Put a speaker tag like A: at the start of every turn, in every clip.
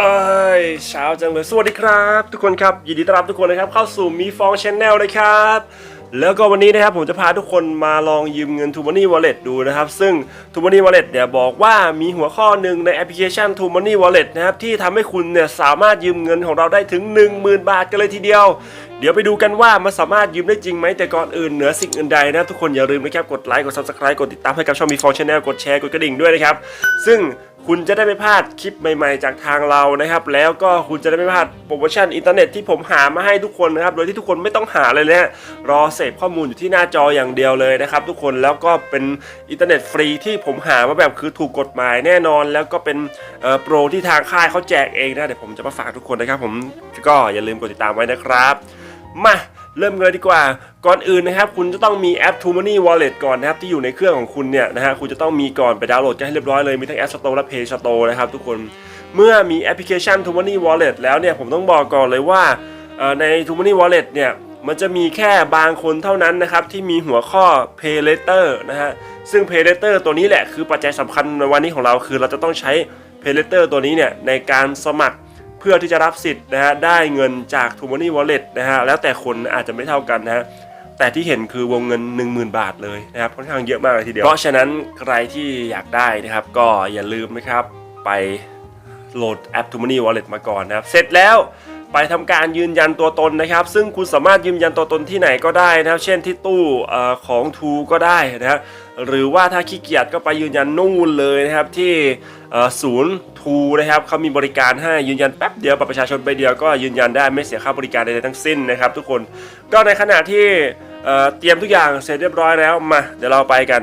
A: เอ้ยเช้าจังเลยสวัสดีครับ ทุกคนครับยินดีต้อนรับทุกคนนะครับเข้าสู่มีฟองชแนลนะครับ แล้วก็วันนี้นะครับผมจะพาทุกคนมาลองยืมเงิน t ู m ม n e y Wallet ดูนะครับ ซึ่ง t ู m ม n e y Wallet เนี่ยบอกว่ามีหัวข้อหนึ่งในแอปพลิเคชัน t ู m ม n e y Wallet นะครับที่ทำให้คุณเนี่ยสามารถยืมเงินของเราได้ถึง 10,000 บาทกันเลยทีเดียว เดี๋ยวไปดูกันว่ามันสามารถยืมได้จริงไหมแต่ก่อนอื่นเหนือสิ่งอื่นใดนะทุกคนอย่าลืมนะครับกดไลค์กด subscribe กดติดตามให้กับช่องมีฟองชแนลกดแชร์กดกระดิ่งด้วยนะครับซึ่ง คุณจะได้ไม่พลาดคลิปใหม่ๆ จากทางเรานะครับ แล้วก็คุณจะได้ไม่พลาดโปรโมชั่นอินเทอร์เน็ตที่ผมหามาให้ทุกคนนะครับ โดยที่ทุกคนไม่ต้องหาเลยนะรอเสพข้อมูลอยู่ที่หน้าจออย่างเดียวเลยนะครับทุกคนแล้วก็เป็นอินเทอร์เน็ตฟรีที่ผมหามาแบบคือถูกกฎหมายแน่นอน แล้วก็เป็นโปรที่ทางค่ายเขาแจกเองนะเดี๋ยวผมจะมาฝากทุกคนนะครับ ผมก็อย่าลืมกดติดตามไว้นะครับมา เริ่มเลยดีกว่า ก่อนอื่นนะครับ คุณจะต้องมีแอป t ู Money Wallet ก่อนนะครับ ที่อยู่ในเครื่องของคุณเนี่ยนะฮะคุณจะต้องมีก่อนไปดาวน์โหลดกันให้เรียบร้อยเลยมีทั้ง App Store และ Play Store นะครับทุกคนเมื่อมีแอปพลิเคชัน t ู Money Wallet แล้วเนี่ยผมต้องบอกก่อนเลยว่าใน t ู Money Wallet เนี่ยมันจะมีแค่บางคนเท่านั้นนะครับ ที่มีหัวข้อ Pay Later นะฮะซึ่ง Pay Later ตัวนี้แหละคือปัจจัยสำคัญในวันนี้ของเราคือเราจะต้องใช้ Pay Later ตัวนี้เนี่ยในการสมัคร เพื่อที่จะรับสิทธิ์นะฮะได้เงินจาก t ู m o n e y Wallet นะฮะแล้วแต่คนอาจจะไม่เท่ากันนะฮะแต่ที่เห็นคือวงเงิน 10,000 บาทเลยนะครับค่อนข้างเยอะมากเลยทีเดียว เพราะฉะนั้นใครที่อยากได้นะครับ ก็อย่าลืมนะครับไปโหลดแอป t ู m o n e y Wallet มาก่อนนะครับ เสร็จแล้ว ไปทำการยืนยันตัวตนนะครับ ซึ่งคุณสามารถยืนยันตัวตนที่ไหนก็ได้นะครับ เช่นที่ตู้ของทูก็ได้นะครับหรือว่าถ้าขี้เกียจก็ไปยืนยันนู่นเลยนะครับที่ศูนย์ทูนะครับเขามีบริการให้ยืนยันแป๊บเดียวบัตรประชาชนใบเดียวก็ยืนยันได้ไม่เสียค่าบริการใดๆทั้งสิ้นนะครับทุกคนก็ในขณะที่เเตรียมทุกอย่างเสร็จเรียบร้อยแล้วมาเดี๋ยวเราไปกัน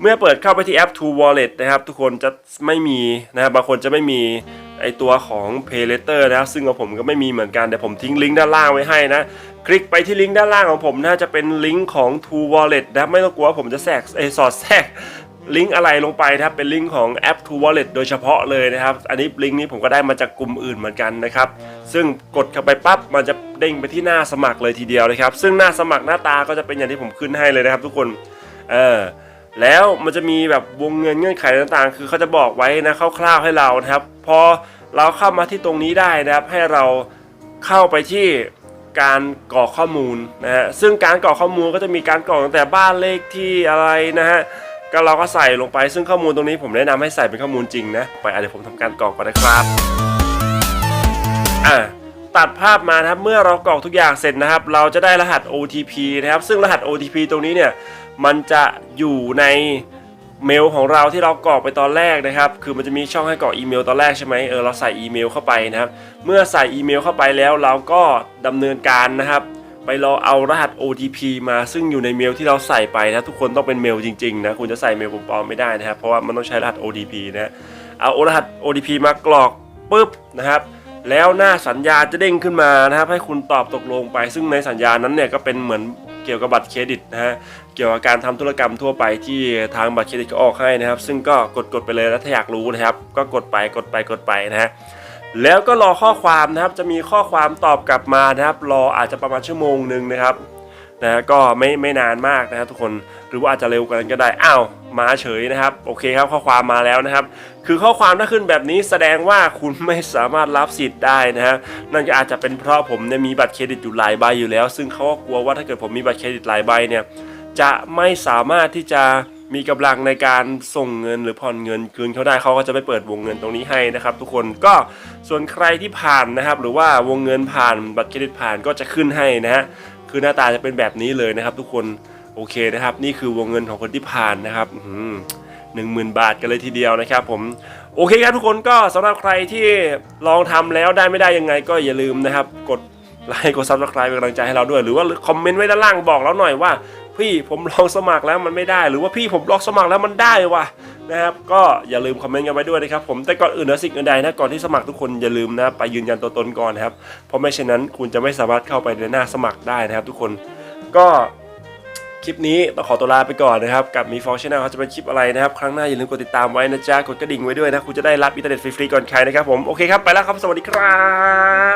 A: เมื่อเปิดเข้าไปที่แอป True Wallet นะครับ ทุกคนจะไม่มีนะครับบางคนจะไม่มี ไอตัวของ Pay Later นะครับซึ่งของผมก็ไม่มีเหมือนกันเดี๋ยวผมทิ้งลิงก์ด้านล่างไว้ให้นะ คลิกไปที่ลิงก์ด้านล่างของผมนะจะเป็นลิงก์ของ True Wallet นะไม่ต้องกลัวว่าผมจะแทรกเอสอดแทรกลิงก์อะไรลงไปนะครับเป็นลิงก์ของแอป True Wallet โดยเฉพาะเลยนะครับ อันนี้ลิงก์นี้ผมก็ได้มาจากกลุ่มอื่นเหมือนกันนะครับ ซึ่งกดเข้าไปปั๊บมันจะเด้งไปที่หน้าสมัครเลยทีเดียวนะครับ ซึ่งหน้าสมัครหน้าตาก็จะเป็นอย่างที่ผมขึ้นให้เลยนะครับ ทุกคน เออ แล้วมันจะมีแบบวงเงินเงื่อนไขต่างๆ คือเขาจะบอกไว้นะคร่าวๆให้เรานะครับ พอเราเข้ามาที่ตรงนี้ได้นะครับ ให้เราเข้าไปที่การกรอกข้อมูลนะฮะ ซึ่งการกรอกข้อมูลก็จะมีการกรอกตั้งแต่บ้านเลขที่อะไรนะฮะ ก็เราก็ใส่ลงไป ซึ่งข้อมูลตรงนี้ผมแนะนำให้ใส่เป็นข้อมูลจริงนะ ไปเดี๋ยวผมทำการกรอกก่อนนะครับ อะตัดภาพมานะครับ เมื่อเรากรอกทุกอย่างเสร็จนะครับ เราจะได้รหัส OTP นะครับ ซึ่งรหัส OTP ตรงนี้เนี่ย มันจะอยู่ในเมลของเราที่เรากรอกไปตอนแรกนะครับ คือมันจะมีช่องให้กรอกอีเมลตอนแรกใช่ไหมเออเราใส่อีเมลเข้าไปนะครับ เมื่อใส่อีเมลเข้าไปแล้วเราก็ดำเนินการนะครับ ไปรอเอารหัส OTP มาซึ่งอยู่ในเมลที่เราใส่ไปนะทุกคนต้องเป็นเมลจริงๆนะคุณจะใส่เมลปลอมๆไม่ได้นะครับ เพราะว่ามันต้องใช้รหัส OTP นะเอารหัส OTP มากรอกปุ๊บนะครับแล้วหน้าสัญญาจะเด้งขึ้นมานะครับ ให้คุณตอบตกลงไป ซึ่งในสัญญานั้นเนี่ยก็เป็นเหมือน เกี่ยวกับบัตรเครดิตนะฮะเกี่ยวกับการทำธุรกรรมทั่วไปที่ทางบัตรเครดิตเขาออกให้นะครับ ซึ่งก็กดกดๆไปเลยแล้วถ้าอยากรู้นะครับ ก็กดไปกดไปกดไปนะฮะแล้วก็รอข้อความนะครับจะมีข้อความตอบกลับมานะครับ รออาจจะประมาณชั่วโมงหนึ่งนะครับ นะฮะก็ไม่ไม่นานมากนะครับทุกคนหรือว่าอาจจะเร็วกว่านั้นก็ได้อ้าวมาเฉยนะครับ โอเคครับข้อความมาแล้วนะครับ คือข้อความถ้าขึ้นแบบนี้แสดงว่าคุณไม่สามารถรับสิทธิ์ได้นะฮะนั่นก็อาจจะเป็นเพราะผมเนี่ยมีบัตรเครดิตอยู่หลายใบอยู่แล้ว ซึ่งเขาก็กลัวว่าถ้าเกิดผมมีบัตรเครดิตหลายใบเนี่ยจะไม่สามารถที่จะมีกำลังในการส่งเงินหรือผ่อนเงินคืนเขาได้เขาก็จะไม่เปิดวงเงินตรงนี้ให้นะครับ ทุกคนก็ส่วนใครที่ผ่านนะครับ หรือว่าวงเงินผ่านบัตรเครดิตผ่านก็จะขึ้นให้นะฮะ คือหน้าตาจะเป็นแบบนี้เลยนะครับ ทุกคนโอเคนะครับ นี่คือวงเงินของคนที่ผ่านนะครับหนึ่งหมื่นบาทกันเลยทีเดียวนะครับ ผมโอเคครับทุกคนก็สำหรับใครที่ลองทำแล้วได้ไม่ได้ยังไงก็อย่าลืมนะครับ กดไลค์กดซับสไครป์เป็นกำลังใจให้เราด้วย หรือว่าคอมเมนต์ไว้ด้านล่างบอกเราหน่อยว่า พี่ผมลองสมัครแล้วมันไม่ได้ หรือว่าพี่ผมลองสมัครแล้วมันได้วะนะครับก็อย่าลืมคอมเมนต์กันไว้ด้วยนะครับผมแต่ก่อนอื่นนะสิ่งอื่นใดนะก่อนที่สมัครทุกคนอย่าลืมนะไปยืนยันตัวตนก่อนนะครับเพราะไม่เช่นนั้นคุณจะไม่สามารถเข้าไปในหน้าสมัครได้นะครับ ทุกคนก็คลิปนี้ต้องขอตัวลาไปก่อนนะครับ กับมีฟองชแนลเขาจะเป็นคลิปอะไรนะครับ ครั้งหน้าอย่าลืมกดติดตามไว้นะจ๊ะ กดกระดิ่งไว้ด้วยนะ คุณจะได้รับอินเทอร์เน็ตฟรีๆก่อนใครนะครับผม โอเคครับ ไปแล้วครับ สวัสดีครับ